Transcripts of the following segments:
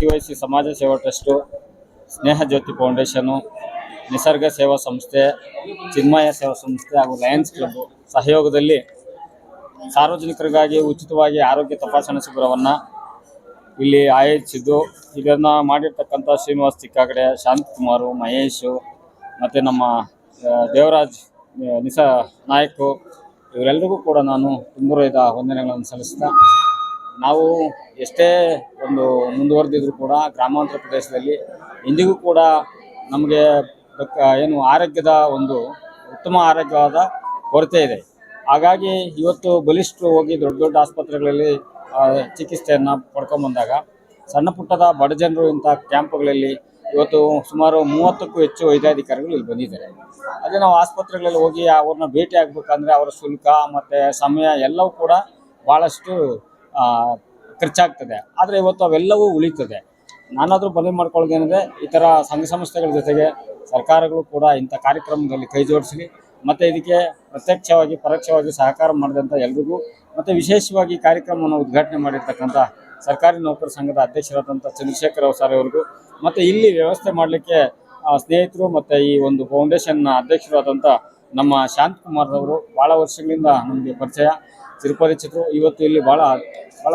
C Y C ಸಮಾಜ ಸೇವಾ trust, ಸ್ನೇಹ ಜ್ಯೋತಿ foundation ನಿಸರ್ಗ ಸೇವಾ ಸಂಸ್ಥೆ, ಚಿನ್ಮಯ ಸೇವಾ ಸಂಸ್ಥೆ ಹಾಗೂ ಲಯನ್ಸ್ ಕ್ಲಬ್ ಸಹಯೋಗದಲ್ಲಿ ಸಾರ್ವಜನಿಕರಿಗಾಗಿ ಉಚಿತವಾಗಿ ಆರೋಗ್ಯ ತಪಾಸಣಾ ಶಿಬಿರವನ್ನು ಇಲ್ಲಿ ಆಯೋಜಿಸಿದ್ದು. ಇದನ್ನು ಮಾಡಿರ್ತಕ್ಕಂಥ ಶ್ರೀನಿವಾಸ್ ಚಿಕ್ಕಾಗಡೆ ಶಾಂತಕುಮಾರು ಮಹೇಶು ಮತ್ತು ನಮ್ಮ ದೇವರಾಜ್ ನಿಸ ನಾಯಕು ಇವರೆಲ್ಲರಿಗೂ ಕೂಡ ನಾನು ತುಂಬುರೈದ ವಂದನೆಗಳನ್ನು ಸಲ್ಲಿಸ್ತಾ ನಾವು ಎಷ್ಟೇ ಒಂದು ಮುಂದುವರೆದಿದ್ರು ಕೂಡ ಗ್ರಾಮಾಂತರ ಪ್ರದೇಶದಲ್ಲಿ ಇಂದಿಗೂ ಕೂಡ ನಮಗೆ ಏನು ಆರೋಗ್ಯದ ಒಂದು ಉತ್ತಮ ಆರೋಗ್ಯವಾದ ಕೊರತೆ ಇದೆ. ಹಾಗಾಗಿ ಇವತ್ತು ಬಲಿಷ್ಠರು ಹೋಗಿ ದೊಡ್ಡ ದೊಡ್ಡ ಆಸ್ಪತ್ರೆಗಳಲ್ಲಿ ಚಿಕಿತ್ಸೆಯನ್ನು ಪಡ್ಕೊಂಬಂದಾಗ ಸಣ್ಣ ಪುಟ್ಟದ ಬಡ ಜನರು ಇಂಥ ಕ್ಯಾಂಪ್ಗಳಲ್ಲಿ ಇವತ್ತು ಸುಮಾರು ಮೂವತ್ತಕ್ಕೂ ಹೆಚ್ಚು ವೈದ್ಯಾಧಿಕಾರಿಗಳು ಇಲ್ಲಿ ಬಂದಿದ್ದಾರೆ. ಅದೇ ನಾವು ಆಸ್ಪತ್ರೆಗಳಲ್ಲಿ ಹೋಗಿ ಅವ್ರನ್ನ ಭೇಟಿ ಆಗಬೇಕಂದ್ರೆ ಅವರ ಶುಲ್ಕ ಮತ್ತು ಸಮಯ ಎಲ್ಲವೂ ಕೂಡ ಭಾಳಷ್ಟು ಖರ್ಚಾಗ್ತದೆ. ಆದರೆ ಇವತ್ತು ಅವೆಲ್ಲವೂ ಉಳಿತದೆ. ನಾನಾದರೂ ಮನವಿ ಮಾಡ್ಕೊಳ್ಳೋದೇನೆಂದರೆ ಈ ಥರ ಸಂಘ ಸಂಸ್ಥೆಗಳ ಜೊತೆಗೆ ಸರ್ಕಾರಗಳು ಕೂಡ ಇಂಥ ಕಾರ್ಯಕ್ರಮದಲ್ಲಿ ಕೈ ಜೋಡಿಸಲಿ. ಮತ್ತು ಇದಕ್ಕೆ ಪ್ರತ್ಯಕ್ಷವಾಗಿ, ಪರೋಕ್ಷವಾಗಿ ಸಹಕಾರ ಮಾಡಿದಂಥ ಎಲ್ರಿಗೂ, ಮತ್ತು ವಿಶೇಷವಾಗಿ ಕಾರ್ಯಕ್ರಮವನ್ನು ಉದ್ಘಾಟನೆ ಮಾಡಿರ್ತಕ್ಕಂಥ ಸರ್ಕಾರಿ ನೌಕರ ಸಂಘದ ಅಧ್ಯಕ್ಷರಾದಂಥ ಚಂದ್ರಶೇಖರ್ ಅವಸಾರಿ ಅವರಿಗೂ, ಮತ್ತು ಇಲ್ಲಿ ವ್ಯವಸ್ಥೆ ಮಾಡಲಿಕ್ಕೆ ಸ್ನೇಹಿತರು ಮತ್ತು ಈ ಒಂದು ಫೌಂಡೇಶನ್ನ ಅಧ್ಯಕ್ಷರಾದಂಥ ನಮ್ಮ ಶಾಂತಕುಮಾರ್ ಅವರು ಭಾಳ ವರ್ಷಗಳಿಂದ ನಮಗೆ ಪರಿಚಯ. ಚಿರಪರಿಚಿತರು ಇವತ್ತು ಇಲ್ಲಿ ಭಾಳ ಭಾಳ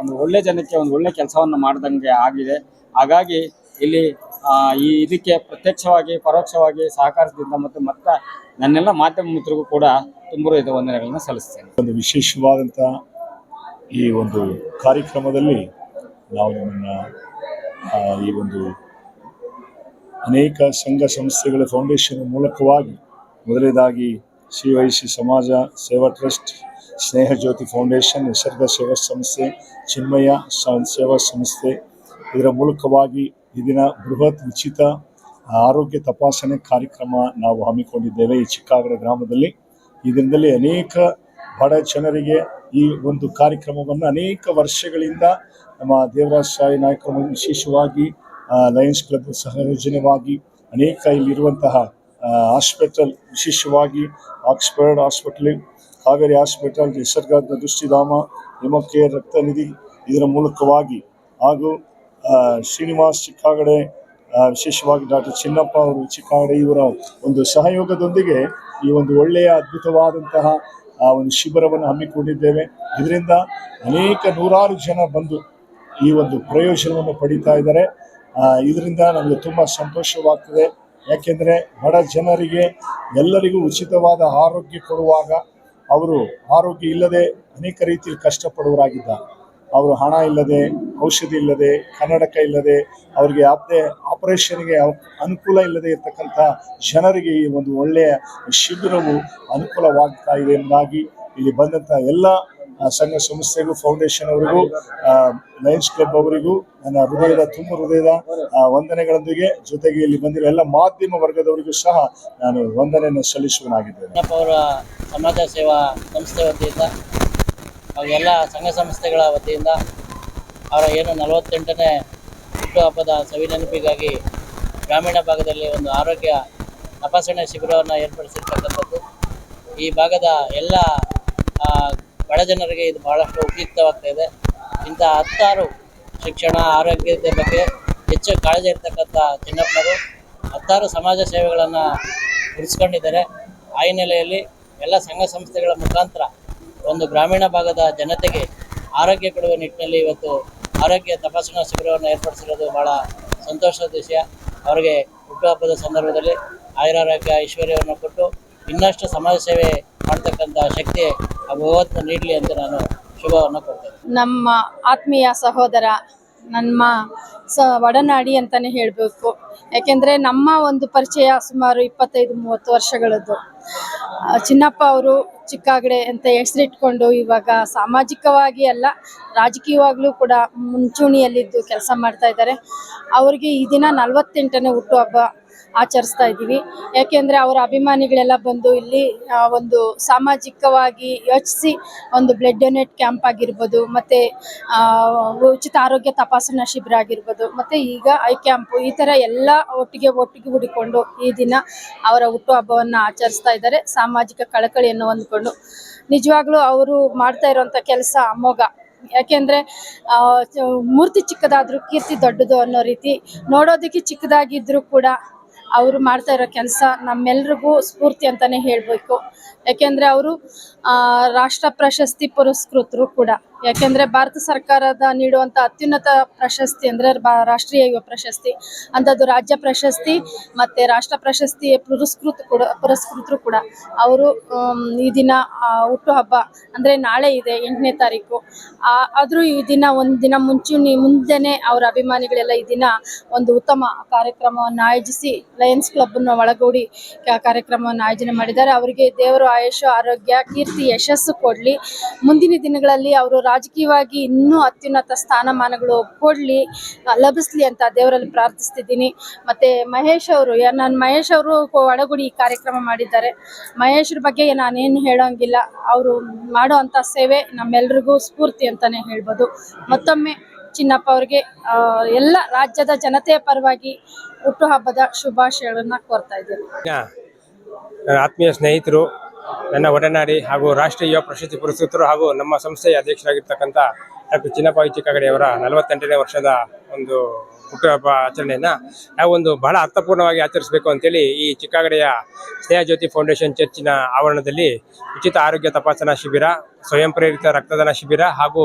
ಒಂದು ಒಳ್ಳೆ ಜನಕ್ಕೆ, ಒಂದು ಒಳ್ಳೆ ಕೆಲಸವನ್ನು ಮಾಡಿದಂಗೆ ಆಗಿದೆ. ಹಾಗಾಗಿ ಇಲ್ಲಿ ಈ ಇದಕ್ಕೆ ಪ್ರತ್ಯಕ್ಷವಾಗಿ, ಪರೋಕ್ಷವಾಗಿ ಸಹಕಾರದಿಂದ ಮತ್ತು ಮತ್ತೆ ನನ್ನೆಲ್ಲ ಮಾಧ್ಯಮ ಮಿತ್ರರಿಗೂ ಕೂಡ ತುಂಬ ಇದು ವಂದನೆಗಳನ್ನು ಸಲ್ಲಿಸ್ತೇನೆ. ಒಂದು ವಿಶೇಷವಾದಂಥ ಈ ಒಂದು ಕಾರ್ಯಕ್ರಮದಲ್ಲಿ ನಾವು ನಿಮ್ಮನ್ನು ಈ ಒಂದು ಅನೇಕ ಸಂಘ ಸಂಸ್ಥೆಗಳ ಫೌಂಡೇಶನ್ ಮೂಲಕವಾಗಿ ಮೊದಲನೇದಾಗಿ ಶ್ರೀ ಸಮಾಜ ಸೇವಾ ಟ್ರಸ್ಟ್ ಸ್ನೇಹ ಜ್ಯೋತಿ ಫೌಂಡೇಶನ್, ನಿಸರ್ಗ ಸೇವಾ ಸಂಸ್ಥೆ, ಚಿನ್ಮಯ ಸೇವಾ ಸಂಸ್ಥೆ. ಇದರ ಮೂಲಕವಾಗಿ ಈ ದಿನ ಬೃಹತ್ ಉಚಿತ ಆರೋಗ್ಯ ತಪಾಸಣೆ ಕಾರ್ಯಕ್ರಮ ನಾವು ಹಮ್ಮಿಕೊಂಡಿದ್ದೇವೆ ಈ ಚಿಕ್ಕಾಗಡ ಗ್ರಾಮದಲ್ಲಿ. ಇದರಿಂದಲೇ ಅನೇಕ ಬಡ ಜನರಿಗೆ ಈ ಒಂದು ಕಾರ್ಯಕ್ರಮವನ್ನು ಅನೇಕ ವರ್ಷಗಳಿಂದ ನಮ್ಮ ದೇವರಾಜ್ ಸಾಯಿ ನಾಯಕರು ವಿಶೇಷವಾಗಿ ಲಯನ್ಸ್ ಕ್ಲಬ್ ಸಹಯೋಜನವಾಗಿ, ಅನೇಕ ಇಲ್ಲಿರುವಂತಹ ಹಾಸ್ಪಿಟಲ್ ವಿಶೇಷವಾಗಿ, Oxford hospital Kaveri hospital Nisarga Drishtidhama ಹಿಮಕ್ಕೆ ರಕ್ತ ನಿಧಿ ಇದರ ಮೂಲಕವಾಗಿ ಹಾಗೂ ಶ್ರೀನಿವಾಸ್ ಚಿಕ್ಕಾಗಡೆ ವಿಶೇಷವಾಗಿ ಡಾಕ್ಟರ್ ಚಿನ್ನಪ್ಪ ಅವರು ಚಿಕ್ಕಾಗಡೆ ಇವರ ಒಂದು ಸಹಯೋಗದೊಂದಿಗೆ ಈ ಒಂದು ಒಳ್ಳೆಯ ಅದ್ಭುತವಾದಂತಹ, ಆ, ಒಂದು ಶಿಬಿರವನ್ನು ಹಮ್ಮಿಕೊಂಡಿದ್ದೇವೆ. ಇದರಿಂದ ಅನೇಕ ನೂರಾರು ಜನ ಬಂದು ಈ ಒಂದು ಪ್ರಯೋಜನವನ್ನು ಪಡೀತಾ ಇದ್ದಾರೆ. ಇದರಿಂದ ನಮಗೆ ತುಂಬ ಸಂತೋಷವಾಗ್ತದೆ. ಯಾಕೆಂದರೆ ಬಡ ಜನರಿಗೆ ಎಲ್ಲರಿಗೂ ಉಚಿತವಾದ ಆರೋಗ್ಯ ಕೊಡುವಾಗ ಅವರು ಆರೋಗ್ಯ ಇಲ್ಲದೆ ಅನೇಕ ರೀತಿಯಲ್ಲಿ ಕಷ್ಟಪಡುವರಾಗಿದ್ದಾರೆ ಅವರು ಹಣ ಇಲ್ಲದೆ, ಔಷಧಿ ಇಲ್ಲದೆ, ಕನ್ನಡಕ ಇಲ್ಲದೆ, ಅವರಿಗೆ ಯಾವುದೇ ಆಪರೇಷನ್ಗೆ ಅನುಕೂಲ ಇಲ್ಲದೆ ಇರತಕ್ಕಂಥ ಜನರಿಗೆ ಈ ಒಂದು ಒಳ್ಳೆಯ ಶಿಬಿರವು ಅನುಕೂಲವಾಗ್ತಾ ಇದೆ ಎಂಬುದಾಗಿ ಇಲ್ಲಿ ಬಂದಂಥ ಎಲ್ಲ ಸಂಘ ಸಂಸ್ಥೆಗೂ ಫೌಂಡೇಶನ್ ಅವರಿಗೂ ಲಯನ್ಸ್ ಕ್ಲಬ್ ಅವರಿಗೂ ನನ್ನ ಹೃದಯದ ತುಂಬ ಹೃದಯದ ವಂದನೆಗಳೊಂದಿಗೆ ಜೊತೆಗೆ ಇಲ್ಲಿ ಬಂದಿರೋ ಎಲ್ಲ ಮಾಧ್ಯಮ ವರ್ಗದವರಿಗೂ ಸಹ ನಾನು ವಂದನೆಯನ್ನು ಸಲ್ಲಿಸುವನಾಗಿದ್ದೇನೆ. ಅವರ ಸಮಾಜ ಸೇವಾ ಸಂಸ್ಥೆ ವತಿಯಿಂದ ಎಲ್ಲ ಸಂಘ ಸಂಸ್ಥೆಗಳ ವತಿಯಿಂದ ಅವರ ಏನು ನಲವತ್ತೆಂಟನೇ ಹುಟ್ಟುಹಬ್ಬದ ಸವಿನೆನಪಿಗಾಗಿ ಗ್ರಾಮೀಣ ಭಾಗದಲ್ಲಿ ಒಂದು ಆರೋಗ್ಯ ತಪಾಸಣೆ ಶಿಬಿರವನ್ನು ಏರ್ಪಡಿಸಿರ್ತಕ್ಕಂಥದ್ದು. ಈ ಭಾಗದ ಎಲ್ಲ ಬಡ ಜನರಿಗೆ ಇದು ಬಹಳಷ್ಟು ಉಪಯುಕ್ತವಾಗ್ತಾ ಇದೆ. ಇಂಥ ಹತ್ತಾರು ಶಿಕ್ಷಣ, ಆರೋಗ್ಯದ ಬಗ್ಗೆ ಹೆಚ್ಚು ಕಾಳಜಿ ಇರ್ತಕ್ಕಂಥ ಚಿನ್ನಪ್ಪನವರು ಹತ್ತಾರು ಸಮಾಜ ಸೇವೆಗಳನ್ನು ಉಳಿಸ್ಕೊಂಡಿದ್ದಾರೆ ಆ ಹಿನ್ನೆಲೆಯಲ್ಲಿ ಎಲ್ಲ ಸಂಘ ಸಂಸ್ಥೆಗಳ ಮುಖಾಂತರ ಒಂದು ಗ್ರಾಮೀಣ ಭಾಗದ ಜನತೆಗೆ ಆರೋಗ್ಯ ಕೊಡುವ ನಿಟ್ಟಿನಲ್ಲಿ ಇವತ್ತು ಆರೋಗ್ಯ ತಪಾಸಣಾ ಶಿಬಿರವನ್ನು ಏರ್ಪಡಿಸಿರೋದು ಬಹಳ ಸಂತೋಷದ ವಿಷಯ. ಅವರಿಗೆ ಹುಟ್ಟುಹಬ್ಬದ ಸಂದರ್ಭದಲ್ಲಿ ಆಯುರಾರೋಗ್ಯ ಐಶ್ವರ್ಯವನ್ನು ಕೊಟ್ಟು ಇನ್ನಷ್ಟು ಸಮಾಜ ಸೇವೆ ಮಾಡ್ತಕ್ಕಂಥ ಶಕ್ತಿ ಭಗವಂತ ನೀಡಲಿ ಅಂತ ನಾನು ಶುಭವನ್ನು ಕೊಡ್ತೇನೆ. ನಮ್ಮ ಆತ್ಮೀಯ ಸಹೋದರ, ನಮ್ಮ ಸ ಒಡನಾಡಿ ಅಂತಾನೆ ಹೇಳಬೇಕು. ಯಾಕೆಂದರೆ ನಮ್ಮ ಒಂದು ಪರಿಚಯ ಸುಮಾರು ಇಪ್ಪತ್ತೈದು, ಮೂವತ್ತು ವರ್ಷಗಳದ್ದು. ಚಿನ್ನಪ್ಪ ಅವರು ಚಿಕ್ಕಾಗಡೆ ಅಂತ ಹೆಸರಿಟ್ಕೊಂಡು ಇವಾಗ ಸಾಮಾಜಿಕವಾಗಿ ಅಲ್ಲ, ರಾಜಕೀಯವಾಗಲೂ ಕೂಡ ಮುಂಚೂಣಿಯಲ್ಲಿದ್ದು ಕೆಲಸ ಮಾಡ್ತಾ ಇದ್ದಾರೆ. ಅವರಿಗೆ ಈ ದಿನ ನಲವತ್ತೆಂಟನೇ ಹುಟ್ಟುಹಬ್ಬ. ಆಚರಿಸ್ತಾ ಇದ್ದೀವಿ. ಯಾಕೆಂದರೆ ಅವರ ಅಭಿಮಾನಿಗಳೆಲ್ಲ ಬಂದು ಇಲ್ಲಿ ಒಂದು ಸಾಮಾಜಿಕವಾಗಿ ಯೋಚಿಸಿ ಒಂದು ಬ್ಲಡ್ ಡೊನೇಟ್ ಕ್ಯಾಂಪ್ ಆಗಿರ್ಬೋದು, ಮತ್ತು ಉಚಿತ ಆರೋಗ್ಯ ತಪಾಸಣಾ ಶಿಬಿರ ಆಗಿರ್ಬೋದು, ಮತ್ತು ಈಗ ಐ ಕ್ಯಾಂಪು ಈ ಥರ ಎಲ್ಲ ಒಟ್ಟಿಗೆ ಒಟ್ಟಿಗೆ ಹುಡುಕೊಂಡು ಈ ದಿನ ಅವರ ಹುಟ್ಟುಹಬ್ಬವನ್ನು ಆಚರಿಸ್ತಾ ಇದ್ದಾರೆ. ಸಾಮಾಜಿಕ ಕಳಕಳಿಯನ್ನು ಹೊಂದ್ಕೊಂಡು. ನಿಜವಾಗ್ಲೂ ಅವರು ಮಾಡ್ತಾ ಇರೋಂಥ ಕೆಲಸ ಅಮೋಘ. ಯಾಕೆಂದ್ರೆ ಮೂರ್ತಿ ಚಿಕ್ಕದಾದರೂ ಕೀರ್ತಿ ದೊಡ್ಡದು ಅನ್ನೋ ರೀತಿ ನೋಡೋದಕ್ಕೆ ಚಿಕ್ಕದಾಗಿದ್ದರೂ ಕೂಡ ಅವರು ಮಾಡ್ತಾ ಇರೋ ಕೆಲಸ ನಮ್ಮೆಲ್ರಿಗೂ ಸ್ಫೂರ್ತಿ ಅಂತಾನೆ ಹೇಳಬೇಕು. ಯಾಕೆಂದ್ರೆ ಅವರು ರಾಷ್ಟ್ರ ಪ್ರಶಸ್ತಿ ಪುರಸ್ಕೃತರು ಕೂಡ. ಯಾಕೆಂದ್ರೆ ಭಾರತ ಸರ್ಕಾರದ ನೀಡುವಂತ ಅತ್ಯುನ್ನತ ಪ್ರಶಸ್ತಿ ಅಂದ್ರೆ ರಾಷ್ಟ್ರೀಯ ಯುವ ಪ್ರಶಸ್ತಿ ಅಂತದ್ದು ರಾಜ್ಯ ಪ್ರಶಸ್ತಿ ಮತ್ತೆ ರಾಷ್ಟ್ರ ಪ್ರಶಸ್ತಿ ಪುರಸ್ಕೃತ ಕೂಡ, ಪುರಸ್ಕೃತರು ಕೂಡ. ಅವರು ಈ ದಿನ ಹುಟ್ಟುಹಬ್ಬ ಅಂದ್ರೆ ನಾಳೆ ಇದೆ, ಎಂಟನೇ ತಾರೀಕು. ಆದ್ರೂ ಈ ದಿನ ಒಂದು ದಿನ ಮುಂಚೂಣಿ ಮುಂದೆನೆ ಅವರ ಅಭಿಮಾನಿಗಳೆಲ್ಲ ಈ ದಿನ ಒಂದು ಉತ್ತಮ ಕಾರ್ಯಕ್ರಮವನ್ನು ಆಯೋಜಿಸಿ, ಲಯನ್ಸ್ ಕ್ಲಬ್ ಅನ್ನು ಒಳಗೂಡಿ ಕಾರ್ಯಕ್ರಮವನ್ನು ಆಯೋಜನೆ ಮಾಡಿದ್ದಾರೆ. ಅವರಿಗೆ ದೇವರು ಆಯುಷ ಆರೋಗ್ಯ, ಕೀರ್ತಿ, ಯಶಸ್ಸು ಕೊಡ್ಲಿ. ಮುಂದಿನ ದಿನಗಳಲ್ಲಿ ಅವರು ರಾಜಕೀಯವಾಗಿ ಇನ್ನೂ ಅತ್ಯುನ್ನತ ಸ್ಥಾನಮಾನಗಳು ಕೊಡ್ಲಿ ಲಭಿಸ್ಲಿ ಅಂತ ದೇವರಲ್ಲಿ ಪ್ರಾರ್ಥಿಸ್ತಿದ್ದೀನಿ. ಮತ್ತೆ ಮಹೇಶ್ ಅವರು ನಾನು ಮಹೇಶ್ ಅವರು ಒಡಗುಡಿ ಕಾರ್ಯಕ್ರಮ ಮಾಡಿದ್ದಾರೆ. ಮಹೇಶ್ರ ಬಗ್ಗೆ ನಾನೇನು ಹೇಳೋಂಗಿಲ್ಲ. ಅವರು ಮಾಡೋ ಅಂಥ ಸೇವೆ ನಮ್ಮೆಲ್ರಿಗೂ ಸ್ಫೂರ್ತಿ ಅಂತಾನೆ ಹೇಳ್ಬೋದು. ಮತ್ತೊಮ್ಮೆ ಚಿನ್ನಪ್ಪ ಅವ್ರಿಗೆ ಎಲ್ಲ ರಾಜ್ಯದ ಜನತೆಯ ಪರವಾಗಿ ಹುಟ್ಟುಹಬ್ಬದ ಶುಭಾಶಯಗಳನ್ನ ಕೋರ್ತಾ ಇದ್ದೀನಿ. ಆತ್ಮೀಯ ಸ್ನೇಹಿತರು ನನ್ನ ಒಡನಾಡಿ ಹಾಗೂ ರಾಷ್ಟ್ರೀಯ ಪ್ರಶಸ್ತಿ ಪುರಸ್ಕೃತರು ಹಾಗೂ ನಮ್ಮ ಸಂಸ್ಥೆಯ ಅಧ್ಯಕ್ಷರಾಗಿರ್ತಕ್ಕಂಥ ಡಾಕ್ಟರ್ ಚಿನ್ನಪ್ಪ ಚಿಕ್ಕಗಡೆಯವರ ನಲವತ್ತೆಂಟನೇ ವರ್ಷದ ಒಂದು ಹುಟ್ಟುಹಬ್ಬ ಆಚರಣೆಯನ್ನು ನಾವು ಒಂದು ಬಹಳ ಅರ್ಥಪೂರ್ಣವಾಗಿ ಆಚರಿಸಬೇಕು ಅಂತೇಳಿ ಈ ಚಿಕ್ಕಗಡೆಯ ಸ್ನೇಹ ಜ್ಯೋತಿ ಫೌಂಡೇಶನ್ ಚರ್ಚಿನ ಆವರಣದಲ್ಲಿ ಉಚಿತ ಆರೋಗ್ಯ ತಪಾಸಣಾ ಶಿಬಿರ ಸ್ವಯಂ ಪ್ರೇರಿತ ರಕ್ತದಾನ ಶಿಬಿರ ಹಾಗೂ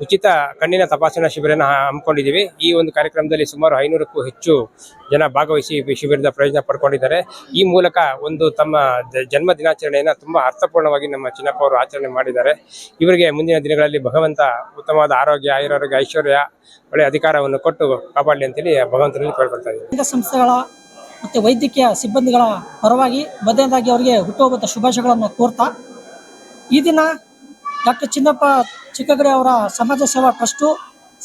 ಉಚಿತ ಕಣ್ಣಿನ ತಪಾಸಣಾ ಶಿಬಿರನ ಹಮ್ಮಿಕೊಂಡಿದ್ದೀವಿ. ಈ ಒಂದು ಕಾರ್ಯಕ್ರಮದಲ್ಲಿ ಸುಮಾರು ಐನೂರಕ್ಕೂ ಹೆಚ್ಚು ಜನ ಭಾಗವಹಿಸಿ ಈ ಶಿಬಿರದ ಪ್ರಯೋಜನ ಪಡ್ಕೊಂಡಿದ್ದಾರೆ. ಈ ಮೂಲಕ ಒಂದು ತಮ್ಮ ಜನ್ಮ ದಿನಾಚರಣೆಯನ್ನು ತುಂಬ ಅರ್ಥಪೂರ್ಣವಾಗಿ ನಮ್ಮ ಚಿನ್ನಪ್ಪ ಅವರು ಆಚರಣೆ ಮಾಡಿದ್ದಾರೆ. ಇವರಿಗೆ ಮುಂದಿನ ದಿನಗಳಲ್ಲಿ ಭಗವಂತ ಉತ್ತಮವಾದ ಆರೋಗ್ಯ, ಆಯುರಾರೋಗ್ಯ, ಐಶ್ವರ್ಯ, ಒಳ್ಳೆಯ ಅಧಿಕಾರವನ್ನು ಕೊಟ್ಟು ಕಾಪಾಡಲಿ ಅಂತೇಳಿ ಭಗವಂತನಲ್ಲಿ ಕೇಳ್ಕೊಳ್ತಾ ಇದ್ದೀವಿ ಸಂಸ್ಥೆಗಳ ಮತ್ತು ವೈದ್ಯಕೀಯ ಸಿಬ್ಬಂದಿಗಳ ಪರವಾಗಿ ಮೊದಲನೇದಾಗಿ ಅವರಿಗೆ ಹುಟ್ಟುಹಬ್ಬದ ಶುಭಾಶಯಗಳನ್ನು ಕೋರ್ತಾ ಈ ದಿನ ಡಾಕ್ಟರ್ ಚಿನ್ನಪ್ಪ ಚಿಕ್ಕಗಡೆ ಅವರ ಸಮಾಜ ಸೇವಾ ಟ್ರಸ್ಟು,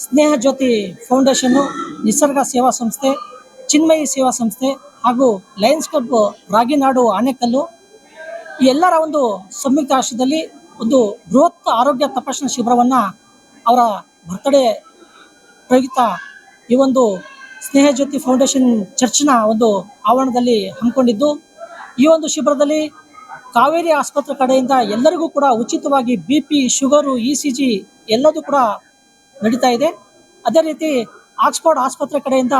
ಸ್ನೇಹ ಜ್ಯೋತಿ ಫೌಂಡೇಶನ್ನು ನಿಸರ್ಗ ಸೇವಾ ಸಂಸ್ಥೆ, ಚಿನ್ಮಯಿ ಸೇವಾ ಸಂಸ್ಥೆ ಹಾಗೂ ಲಯನ್ಸ್ ಕ್ಲಬ್, ರಾಗಿನಾಡು ಆನೆಕಲ್ಲು. ಎಲ್ಲರ ಒಂದು ಸಂಯುಕ್ತ ಆಶ್ರಯದಲ್ಲಿ ಒಂದು ಬೃಹತ್ ಆರೋಗ್ಯ ತಪಾಸಣಾ ಶಿಬಿರವನ್ನು ಅವರ ಬರ್ತ್ಡೇ ಪ್ರಯುಕ್ತ ಈ ಒಂದು ಸ್ನೇಹ ಜ್ಯೋತಿ ಫೌಂಡೇಶನ್ ಚರ್ಚ್ನ ಒಂದು ಆವರಣದಲ್ಲಿ ಹಮ್ಮಿಕೊಂಡಿದ್ದು. ಈ ಒಂದು ಶಿಬಿರದಲ್ಲಿ ಕಾವೇರಿ ಆಸ್ಪತ್ರೆ ಕಡೆಯಿಂದ ಎಲ್ಲರಿಗೂ ಕೂಡ ಉಚಿತವಾಗಿ B P, sugar, E C G ಎಲ್ಲದೂ ಕೂಡ ನಡೀತಾ ಇದೆ. ಅದೇ ರೀತಿ ಆಕ್ಸ್ಫರ್ಡ್ ಆಸ್ಪತ್ರೆ ಕಡೆಯಿಂದ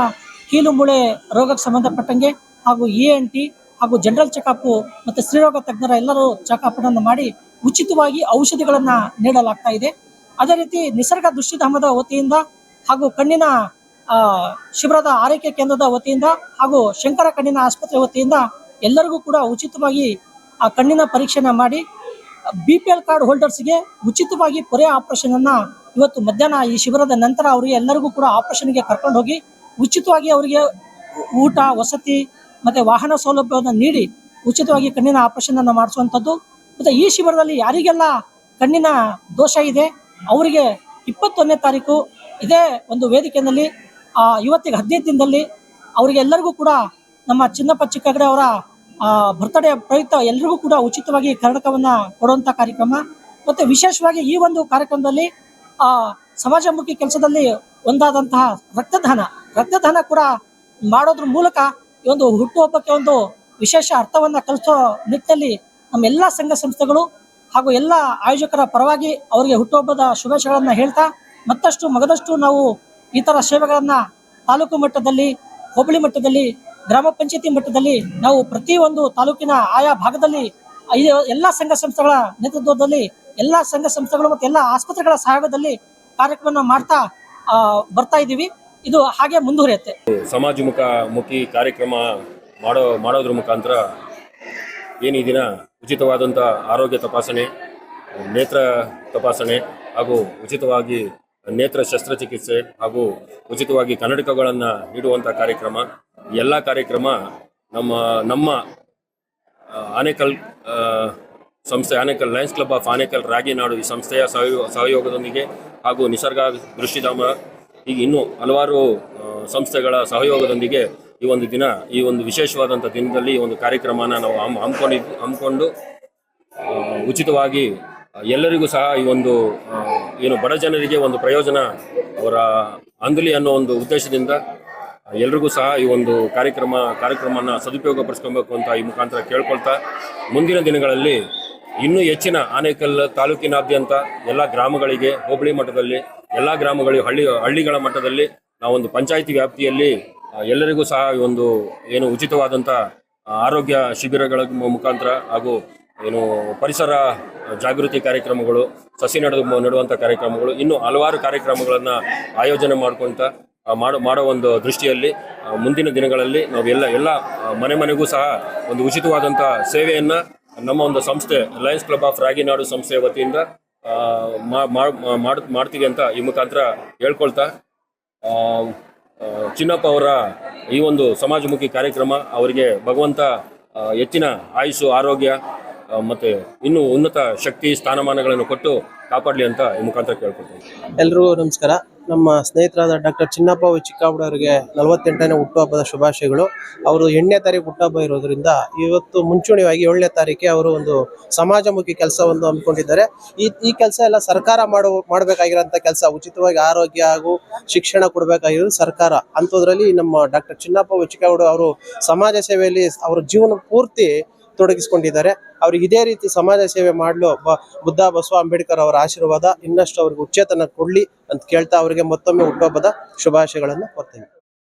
ಕೀಲು ಮೂಳೆ ರೋಗಕ್ಕೆ ಸಂಬಂಧಪಟ್ಟಂಗೆ ಹಾಗೂ ಇ ಎನ್ ಟಿ ಹಾಗೂ ಜನರಲ್ ಚೆಕಪ್ ಮತ್ತು ಸ್ತ್ರೀರೋಗ ತಜ್ಞರ ಎಲ್ಲರೂ ಚೆಕಪ್ ಅನ್ನು ಮಾಡಿ ಉಚಿತವಾಗಿ ಔಷಧಿಗಳನ್ನು ನೀಡಲಾಗ್ತಾ ಇದೆ. ಅದೇ ರೀತಿ ನಿಸರ್ಗ ದುಷ್ಟಿಧಾಮದ ವತಿಯಿಂದ ಹಾಗೂ ಕಣ್ಣಿನ ಶಿಬಿರದ ಆರೈಕೆ ಕೇಂದ್ರದ ವತಿಯಿಂದ ಹಾಗೂ ಶಂಕರ ಕಣ್ಣಿನ ಆಸ್ಪತ್ರೆ ವತಿಯಿಂದ ಎಲ್ಲರಿಗೂ ಕೂಡ ಉಚಿತವಾಗಿ ಆ ಕಣ್ಣಿನ ಪರೀಕ್ಷೆನ ಮಾಡಿ ಬಿ ಪಿ ಎಲ್ ಕಾರ್ಡ್ ಹೋಲ್ಡರ್ಸ್ಗೆ ಉಚಿತವಾಗಿ ಪೊರೆ ಆಪರೇಷನ್ ಅನ್ನ ಇವತ್ತು ಮಧ್ಯಾಹ್ನ ಈ ಶಿಬಿರದ ನಂತರ ಅವರಿಗೆ ಎಲ್ಲರಿಗೂ ಕೂಡ ಆಪರೇಷನ್ಗೆ ಕರ್ಕೊಂಡು ಹೋಗಿ ಉಚಿತವಾಗಿ ಅವರಿಗೆ ಊಟ ವಸತಿ ಮತ್ತೆ ವಾಹನ ಸೌಲಭ್ಯವನ್ನು ನೀಡಿ ಉಚಿತವಾಗಿ ಕಣ್ಣಿನ ಆಪರೇಷನ್ ಅನ್ನು ಮಾಡಿಸುವಂಥದ್ದು. ಮತ್ತೆ ಈ ಶಿಬಿರದಲ್ಲಿ ಯಾರಿಗೆಲ್ಲ ಕಣ್ಣಿನ ದೋಷ ಇದೆ ಅವರಿಗೆ ಇಪ್ಪತ್ತೊಂದನೇ ತಾರೀಕು ಇದೇ ಒಂದು ವೇದಿಕೆಯಲ್ಲಿ ಆ, ಇವತ್ತಿಗೆ ಹದಿನೈದು ದಿನದಲ್ಲಿ ಅವರಿಗೆಲ್ಲರಿಗೂ ಕೂಡ ನಮ್ಮ ಚಿನ್ನಪ್ಪ ಚಿಕ್ಕಗಡೆ ಅವರ ಬರ್ತ್ಡೇ ಪ್ರಯುಕ್ತ ಎಲ್ರಿಗೂ ಕೂಡ ಉಚಿತವಾಗಿ ಕನ್ನಡಕವನ್ನ ಕೊಡುವಂತ ಕಾರ್ಯಕ್ರಮ. ಮತ್ತೆ ವಿಶೇಷವಾಗಿ ಈ ಒಂದು ಕಾರ್ಯಕ್ರಮದಲ್ಲಿ, ಆ, ಸಮಾಜಮುಖಿ ಕೆಲಸದಲ್ಲಿ ಒಂದಾದಂತಹ ರಕ್ತದಾನ. ರಕ್ತದಾನ ಕೂಡ ಮಾಡೋದ್ರ ಮೂಲಕ ಈ ಒಂದು ಹುಟ್ಟುಹಬ್ಬಕ್ಕೆ ಒಂದು ವಿಶೇಷ ಅರ್ಥವನ್ನ ಕಲಿಸೋ ನಿಟ್ಟಿನಲ್ಲಿ ನಮ್ಮ ಎಲ್ಲ ಸಂಘ ಸಂಸ್ಥೆಗಳು ಹಾಗೂ ಎಲ್ಲ ಆಯೋಜಕರ ಪರವಾಗಿ ಅವರಿಗೆ ಹುಟ್ಟುಹಬ್ಬದ ಶುಭಾಶಯಗಳನ್ನ ಹೇಳ್ತಾ, ಮತ್ತಷ್ಟು ಮಗದಷ್ಟು ನಾವು ಈ ಥರ ಸೇವೆಗಳನ್ನ ತಾಲೂಕು ಮಟ್ಟದಲ್ಲಿ, ಹೋಬಳಿ ಮಟ್ಟದಲ್ಲಿ ಗ್ರಾಮ ಪಂಚಾಯತಿ ಮಟ್ಟದಲ್ಲಿ ನಾವು ಪ್ರತಿಯೊಂದು ತಾಲೂಕಿನ ಆಯಾ ಭಾಗದಲ್ಲಿ ಎಲ್ಲ ಸಂಘ ಸಂಸ್ಥೆಗಳ ನೇತೃತ್ವದಲ್ಲಿ ಎಲ್ಲ ಸಂಘ ಸಂಸ್ಥೆಗಳು ಮತ್ತು ಎಲ್ಲ ಆಸ್ಪತ್ರೆಗಳ ಸಹಯೋಗದಲ್ಲಿ ಕಾರ್ಯಕ್ರಮ ಮಾಡ್ತಾ ಬರ್ತಾ ಇದ್ದೀವಿ. ಇದು ಹಾಗೆ ಮುಂದುವರಿಯುತ್ತೆ. ಸಮಾಜಮುಖ ಮುಖಿ ಕಾರ್ಯಕ್ರಮ ಮಾಡೋ, ಮಾಡೋದ್ರ ಮುಖಾಂತರ ಏನು ದಿನ ಉಚಿತವಾದಂಥ ಆರೋಗ್ಯ ತಪಾಸಣೆ, ನೇತ್ರ ತಪಾಸಣೆ ಹಾಗೂ ಉಚಿತವಾಗಿ ನೇತ್ರ ಶಸ್ತ್ರಚಿಕಿತ್ಸೆ ಹಾಗೂ ಉಚಿತವಾಗಿ ಕನ್ನಡಕಗಳನ್ನು ನೀಡುವಂಥ ಕಾರ್ಯಕ್ರಮ. ಎಲ್ಲ ಕಾರ್ಯಕ್ರಮ ನಮ್ಮ ನಮ್ಮ ಆನೇಕಲ್ ಸಂಸ್ಥೆ Anekal lions club of Anekal Raginadu ಈ ಸಂಸ್ಥೆಯ ಸಹಯೋ, ಸಹಯೋಗದೊಂದಿಗೆ ಹಾಗೂ ನಿಸರ್ಗ ದೃಷ್ಟಿಧಾಮ. ಈಗ ಇನ್ನೂ ಹಲವಾರು ಸಂಸ್ಥೆಗಳ ಸಹಯೋಗದೊಂದಿಗೆ ಈ ಒಂದು ದಿನ, ಈ ಒಂದು ವಿಶೇಷವಾದಂಥ ದಿನದಲ್ಲಿ ಈ ಒಂದು ಕಾರ್ಯಕ್ರಮನ ನಾವು ಹಮ್ ಹಮ್ಮಿಕೊಂಡಿದ್ದು ಹಮ್ಮಿಕೊಂಡು ಉಚಿತವಾಗಿ ಎಲ್ಲರಿಗೂ ಸಹ ಈ ಒಂದು ಏನು ಬಡ ಜನರಿಗೆ ಒಂದು ಪ್ರಯೋಜನ ಅವರ ಅಂಗಲಿ ಅನ್ನೋ ಒಂದು ಉದ್ದೇಶದಿಂದ ಎಲ್ರಿಗೂ ಸಹ ಈ ಒಂದು ಕಾರ್ಯಕ್ರಮ ಕಾರ್ಯಕ್ರಮನ ಸದುಪಯೋಗ ಪಡಿಸ್ಕೊಬೇಕು ಅಂತ ಈ ಮುಖಾಂತರ ಕೇಳ್ಕೊಳ್ತಾ, ಮುಂದಿನ ದಿನಗಳಲ್ಲಿ ಇನ್ನೂ ಹೆಚ್ಚಿನ ಆನೇಕಲ್ ತಾಲೂಕಿನಾದ್ಯಂತ ಎಲ್ಲ ಗ್ರಾಮಗಳಿಗೆ, ಹೋಬಳಿ ಮಟ್ಟದಲ್ಲಿ, ಎಲ್ಲ ಗ್ರಾಮಗಳಿಗೆ, ಹಳ್ಳಿ, ಹಳ್ಳಿಗಳ ಮಟ್ಟದಲ್ಲಿ ನಾವೊಂದು ಪಂಚಾಯಿತಿ ವ್ಯಾಪ್ತಿಯಲ್ಲಿ ಎಲ್ಲರಿಗೂ ಸಹ ಒಂದು ಏನು ಉಚಿತವಾದಂಥ ಆರೋಗ್ಯ ಶಿಬಿರಗಳ ಮುಖಾಂತರ ಹಾಗೂ ಏನು ಪರಿಸರ ಜಾಗೃತಿ ಕಾರ್ಯಕ್ರಮಗಳು, ಸಸಿ ನಡೆದು ನೆಡುವಂಥ ಕಾರ್ಯಕ್ರಮಗಳು, ಇನ್ನು ಹಲವಾರು ಕಾರ್ಯಕ್ರಮಗಳನ್ನು ಆಯೋಜನೆ ಮಾಡ್ಕೊಂತ ಮಾಡೋ ಮಾಡೋ ಒಂದು ದೃಷ್ಟಿಯಲ್ಲಿ ಮುಂದಿನ ದಿನಗಳಲ್ಲಿ ನಾವು ಎಲ್ಲ ಎಲ್ಲ ಮನೆ ಮನೆಗೂ ಸಹ ಒಂದು ಉಚಿತವಾದಂಥ ಸೇವೆಯನ್ನು ನಮ್ಮ ಒಂದು ಸಂಸ್ಥೆ ಲಯನ್ಸ್ ಕ್ಲಬ್ ಆಫ್ ರಾಗಿನಾಡು ಸಂಸ್ಥೆಯ ವತಿಯಿಂದ ಮಾಡ್ತೀವಿ ಅಂತ ಈ ಮುಖಾಂತರ ಹೇಳ್ಕೊಳ್ತಾ ಚಿನ್ನಪ್ಪ ಅವರ ಈ ಒಂದು ಸಮಾಜಮುಖಿ ಕಾರ್ಯಕ್ರಮ ಅವರಿಗೆ ಭಗವಂತ ಹೆಚ್ಚಿನ ಆಯುಷು ಆರೋಗ್ಯ ಮತ್ತೆ ಇನ್ನು ಉನ್ನತ ಶಕ್ತಿ ಸ್ಥಾನಮಾನಗಳನ್ನು ಕೊಟ್ಟು ಕಾಪಾಡಲಿ ಅಂತ ಈ ಮುಖಾಂತರ ಕೇಳ್ಕೊಳ್ತೀನಿ. ಎಲ್ರಿಗೂ ನಮಸ್ಕಾರ. ನಮ್ಮ ಸ್ನೇಹಿತರಾದ ಡಾಕ್ಟರ್ ಚಿನ್ನಪ್ಪ ವಿ ಚಿಕ್ಕಾಬುಡ ಅವರಿಗೆ ನಲವತ್ತೆಂಟನೇ ಹುಟ್ಟುಹಬ್ಬದ ಶುಭಾಶಯಗಳು. ಅವರು ಎಂಟನೇ ತಾರೀಕು ಹುಟ್ಟುಹಬ್ಬ ಇರೋದ್ರಿಂದ ಇವತ್ತು ಮುಂಚೂಣಿಯಾಗಿ ಏಳನೇ ತಾರೀಕೆ ಅವರು ಒಂದು ಸಮಾಜಮುಖಿ ಕೆಲಸವನ್ನು ಹಮ್ಮಿಕೊಂಡಿದ್ದಾರೆ. ಈ ಈ ಕೆಲಸ ಎಲ್ಲ ಸರ್ಕಾರ ಮಾಡುವ ಮಾಡಬೇಕಾಗಿರೋಂಥ ಕೆಲಸ, ಉಚಿತವಾಗಿ ಆರೋಗ್ಯ ಹಾಗೂ ಶಿಕ್ಷಣ ಕೊಡಬೇಕಾಗಿರೋದು ಸರ್ಕಾರ. ಅಂಥದ್ರಲ್ಲಿ ನಮ್ಮ ಡಾಕ್ಟರ್ ಚಿನ್ನಪ್ಪ ವಿ ಅವರು ಸಮಾಜ ಸೇವೆಯಲ್ಲಿ ಅವರ ಜೀವನ ಪೂರ್ತಿ ತೊಡಗಿಸಿಕೊಂಡಿದ್ದಾರೆ. ಅವ್ರಿಗೆ ಇದೇ ರೀತಿ ಸಮಾಜ ಸೇವೆ ಮಾಡಲು ಬುದ್ಧ ಬಸವ ಅಂಬೇಡ್ಕರ್ ಅವರ ಆಶೀರ್ವಾದ ಇನ್ನಷ್ಟು ಅವ್ರಿಗೆ ಉಚ್ಚೇತನ ಕೊಡ್ಲಿ ಅಂತ ಕೇಳ್ತಾ ಅವರಿಗೆ ಮತ್ತೊಮ್ಮೆ ಹುಟ್ಟುಹಬ್ಬದ ಶುಭಾಶಯಗಳನ್ನು ಕೊಡ್ತೇನೆ